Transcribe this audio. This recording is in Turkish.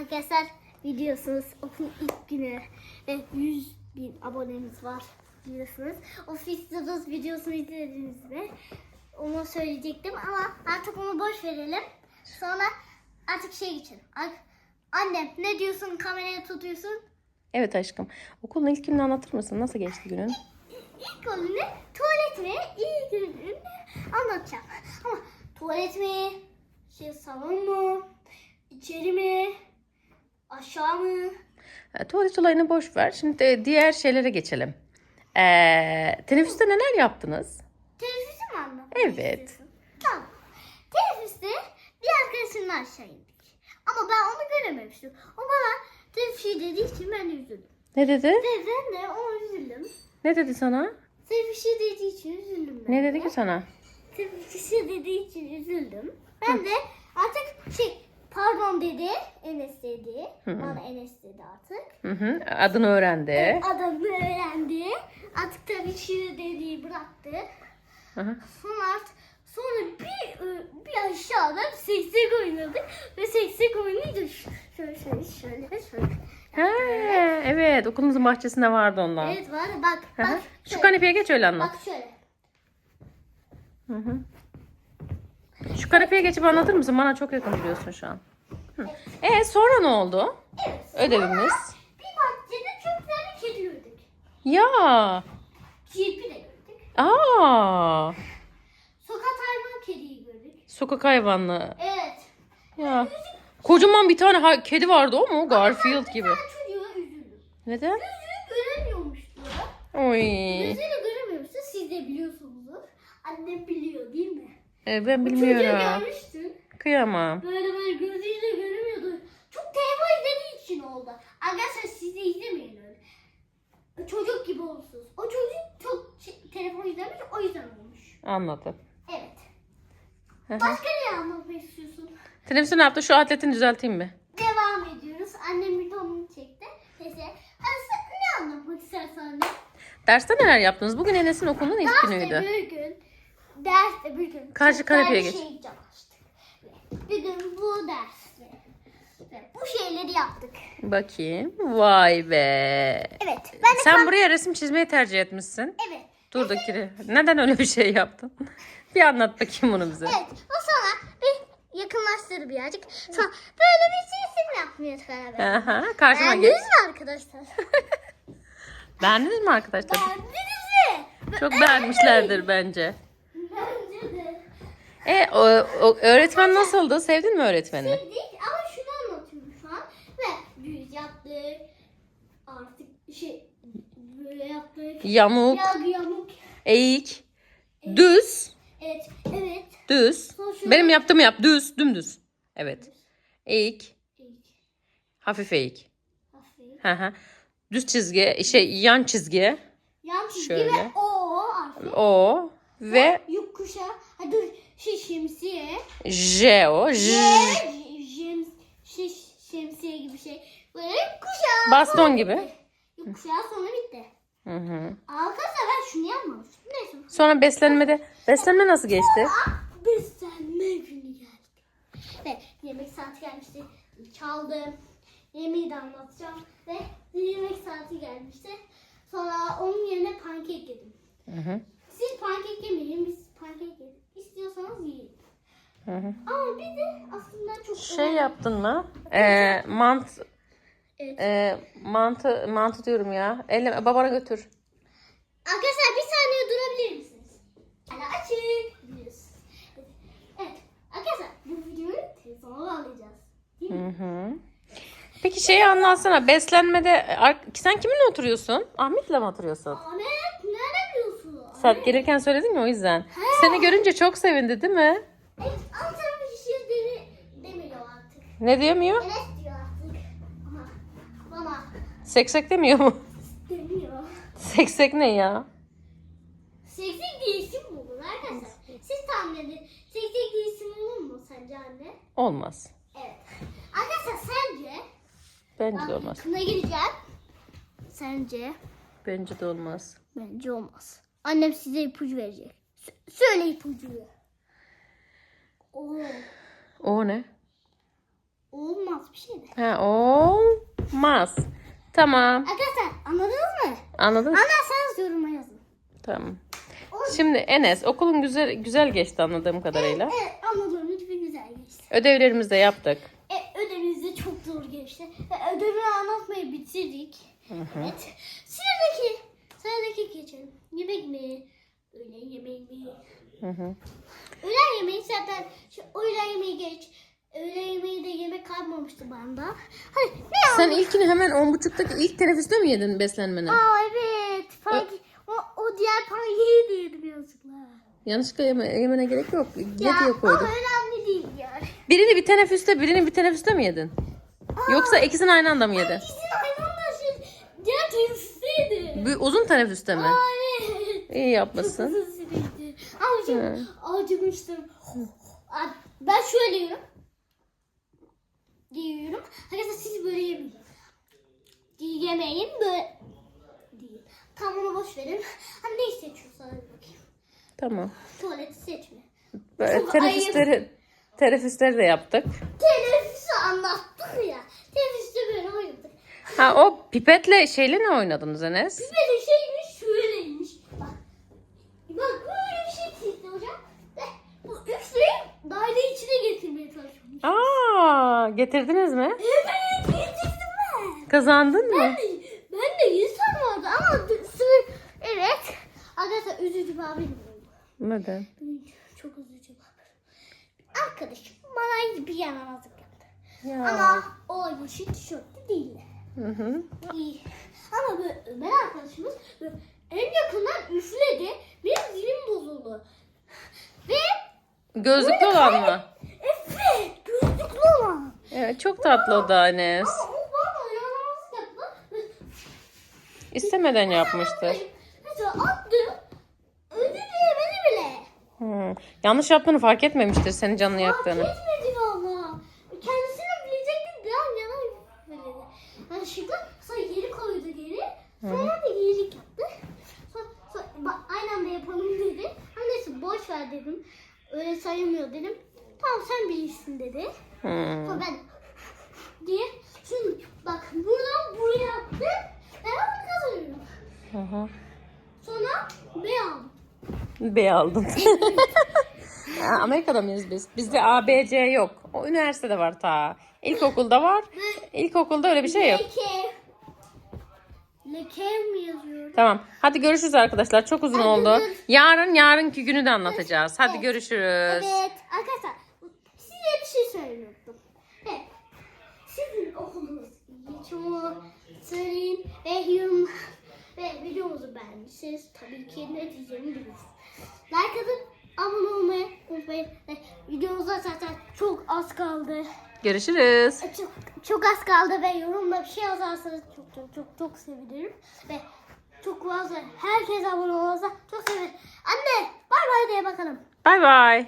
Arkadaşlar biliyorsunuz okulun ilk günü ve 100 bin abonemiz var biliyorsunuz. O Fistodos videosunu izlediniz mi? Onu söyleyecektim ama artık onu boş verelim. Sonra artık şey geçelim. Annem ne diyorsun kameraya tutuyorsun? Evet aşkım. Okulun ilk gününü anlatır mısın? Nasıl geçti günün? İlk günü tuvalet mi? İlk gününü anlatacağım. Ama tuvalet mi? Şey salon mu? İçeri mi? Aşağı mı? E, tuvalet olayını boş ver. Şimdi de diğer şeylere geçelim. Ee, teneffüste neler yaptınız? Teneffüsü mü anlatmak Evet. istiyorsun? Tamam. Teneffüste bir arkadaşımla aşağı indik. Ama ben onu görememiştim. O bana teneffüsü dediği için ben de üzüldüm. Ne dedi? Ve ben de ona üzüldüm. Ne dedi sana? Teneffüsü dediği için üzüldüm ben Ne de. dedi ki sana? Teneffüsü dediği için üzüldüm. Ben de artık şey pardon dedi. Enes dedi. Bana Enes dedi artık. Hı hı. Adını öğrendi. Adamı öğrendi. Artık tabii şu dediği bıraktı. Hı hı. Sonra sonra bir bir aşağıda seksek oynadık ve seksek oynayınca şöyle şöyle şöyle şöyle. Ha, evet okulumuzun bahçesinde vardı ondan. Evet var ya, bak Hı hı. bak Şu kanepeye geç öyle anlat. bak şöyle. Hı hı. Şu kanepeye geçip anlatır mısın? Bana çok yakın duruyorsun şu an. E sonra ne oldu? Evet. Ödevimiz. Bir bahçede çok güzel bir kedi gördük. Ya. Kirpi de gördük. Aa. Sokak hayvan kediyi gördük. Sokak hayvanlı. Evet. Ya. Kocaman bir tane ha- kedi vardı o mu? Garfield gibi. Ben çocuğa üzüldüm. Neden? Gözünü göremiyormuştu. Oy. Gözüyle göremiyormuştu. Siz de biliyorsunuzdur. Annem biliyor değil mi? E, ben Çocuğu bilmiyorum. görmüştün. Kıyamam. Böyle böyle gözüyle göremiyordu. Çok telefon izlediği için oldu. Arkadaşlar siz de izlemeyin öyle. Çocuk gibi olursunuz. O çocuk çok şey- telefon izlemiş o yüzden olmuş. Anladım. Evet. Başka ne anlatmak istiyorsun? Teneffüste ne yaptı? Şu atletini düzelteyim mi? Devam ediyoruz. Annem bir donunu çekti. Neyse. Sen ne anlatmak istersen anne? Derste neler yaptınız? Bugün Enes'in okulunun ilk Derste günüydü. bir gün. Derste bir gün. Karşı kanepeye geç. Şey çalıştık. Bir gün bu derste. Ve bu şeyleri yaptık. Bakayım. Vay be. Evet. Ben de Sen buraya resim çizmeyi tercih etmişsin. Evet. Durdaki. Neden öyle bir şey yaptın? Bir anlat bakayım bunu bize. Evet. O sonra bir yakınlaştırdı birazcık. Sonra böyle bir resim karar verdim. Aha, karşıma geç. Beğendiniz mi arkadaşlar? Beğendiniz mi arkadaşlar? Beğendiniz mi? Çok beğenmişlerdir bence. Bence de. E o, o öğretmen nasıldı? Sevdin mi öğretmenini? Sevdik ama şunu anlatıyorum şu an. Ve düz yaptık. Artık şey böyle. Yamuk, Yag yamuk. eğik, düz, Evet. Evet. düz. Sonra şöyle- Benim yaptığımı yap. Düz, dümdüz. Evet. Eğik, İlk. hafif eğik. Hafif. Hı hı. Düz çizgi, şey yan çizgi. Yan çizgi Şöyle. ve o harfi. O ve Yokkuşa. Ha dur. Şey şemsiye. J o. J. Jem, şiş, şemsiye gibi şey. Böyle kuşağı. Baston gibi. Kuşağı sonra bitti. Hı hı. Arkadaşlar ben şunu yapmamıştım. Neyse. Sonra beslenmede. Beslenme nasıl geçti? Beslenme günü geldi. Ve yemek saati gelmişti. Çaldım. Yemeği de anlatacağım. Ve yemek saati gelmişti. Sonra onun yerine pankek yedim. Hı hı. Siz pankek yemeyin. Biz pankek yedik. İstiyorsanız yiyin. Hı hı. Ama bir de aslında çok Şey yaptın mı? Ee, mant, Evet. e, mantı, mantı diyorum ya. Elle, babana götür. Arkadaşlar bir saniye durabilir misiniz? Hala açık. Biliyorsunuz. Evet. Arkadaşlar bu videoyu telefonla bağlayacağız. Değil mi? Hı hı. Peki şeyi anlatsana. Beslenmede sen kiminle oturuyorsun? Ahmet'le mi oturuyorsun? Ahmet nerede biliyorsun? Sen gelirken söyledin ya o yüzden. Seni görünce çok sevindi değil mi? Evet ama sen bir şey demi, demiyor artık. Ne diyemiyor? Enes diyor artık. Ama bana Seksek demiyor mu? demiyor. Seksek ne ya? Seksek bir isim mi olur arkadaşlar? Siz tahmin edin. Seksek bir isim olur mu sence anne? Olmaz. Evet. Arkadaşlar sence? Bence de olmaz. Kına gireceğim. Sence? Bence de olmaz. Bence olmaz. Annem size ipucu verecek. Sö- söyle ipucuyu. Oo. O ne? Olmaz bir şey de. Ha, olmaz. Tamam. Arkadaşlar anladınız mı? Anladın mı? Anlarsanız yoruma yazın. Tamam. Şimdi Enes okulun güzel güzel geçti anladığım kadarıyla. Evet anladım. Lütfen güzel geçti. Ödevlerimizi de yaptık. E, ödevimiz de çok zor geçti. Ve ödevi anlatmayı bitirdik. Evet. Sıradaki, sıradaki geçelim. Yemek mi? Öğlen yemeği mi? Hı hı. Öğlen yemeği zaten şu öğlen yemeği geç. Öğlen yemeği de yemek kalmamıştı bende. Hadi ne Sen ilkini hemen on buçuktaki ilk teneffüste mi yedin beslenmeni? Aa evet. Panki, o, o diğer pankeyi de yedim yazıklar. Yanlışlıkla yeme, yemene gerek yok. Ya diye ama önemli değil yani. Birini bir teneffüste, birini bir teneffüste mi yedin? Yoksa ikisini aynı anda mı yedin? İkisini aynı anda şey, diğer teneffüsteydi. Bir uzun teneffüste mi? Aa evet. İyi yapmışsın. Uzun süreydi. Ama şimdi acımıştım. Ben şöyle yiyorum. Yiyorum. Arkadaşlar siz böyle yemeyin. Yemeyin böyle değil. Tam onu boş verin. Hani neyi seçiyorsa hadi bakayım. Tamam. Tuvaleti seçme. Böyle Çok teneffüsleri, teneffüsleri de yaptık. Teneffüsü anlattık ya. Teneffüste böyle oynadık. Ha o pipetle şeyle ne oynadınız Enes? Böyle şeymiş şöyleymiş. Bak. Bak böyle bir şey çizdi hocam. Ve bu üfleyi daire içine getirmeye çalışmış. Aa, getirdiniz mi? Evet getirdim ben. Kazandın mı? Ben de, ben de yüz tane vardı ama sınır. Evet. Arkadaşlar üzücü bir haberim oldu. Neden? Çok üzücü bir haber. Arkadaşım bana bir yaramazlık yaptı. Ya. Ama o yeşil tişörtlü değildi. Hı hı. İyi. Ama böyle Ömer arkadaşımız böyle en yakından üfledi. Benim dilim bozuldu. Ve Gözlüklü olan mı? Evet çok tatlı o da Enes. İstemeden yapmıştır. Mesela attı. Özür dilemedi bile. Hı. Yanlış yaptığını fark etmemiştir senin canını yaktığını. Fark etmedi valla. Kendisini bilecekti bir an yana üfledi. Yani şimdi sonra geri koydu geri. Sonra da iyilik yaptı. Sonra, sonra bak, aynı anda yapalım dedi. Ama neyse boş ver dedim. Öyle sayılmıyor dedim. Tamam sen bilirsin dedi. Hı. Sonra ben diye şimdi bak buradan buraya attı. Ben onu kazanıyorum. Hı hı. Sonra B aldım. B aldın. Ha, Amerika'da mıyız biz? Bizde A, B, C yok. O üniversitede var ta. İlkokulda var. İlkokulda öyle bir şey yok. Leke. Leke mi yazıyor? Tamam. Hadi görüşürüz arkadaşlar. Çok uzun Hadi oldu. dur. Yarın yarınki günü de anlatacağız. Hadi görüşürüz. Evet arkadaşlar size bir şey söylüyordum. Mu? Söyleyin ve yorum ve videomuzu beğendiyseniz tabii ki ne diyeceğimi bilirsiniz. Like atıp abone olmayı unutmayın. Videomuza zaten çok az kaldı. Görüşürüz. Çok, çok az kaldı ve yorumda bir şey yazarsanız çok çok çok çok sevinirim. Ve çok fazla herkes abone olursa çok sevinirim. Anne bay bay diye bakalım. Bay bay.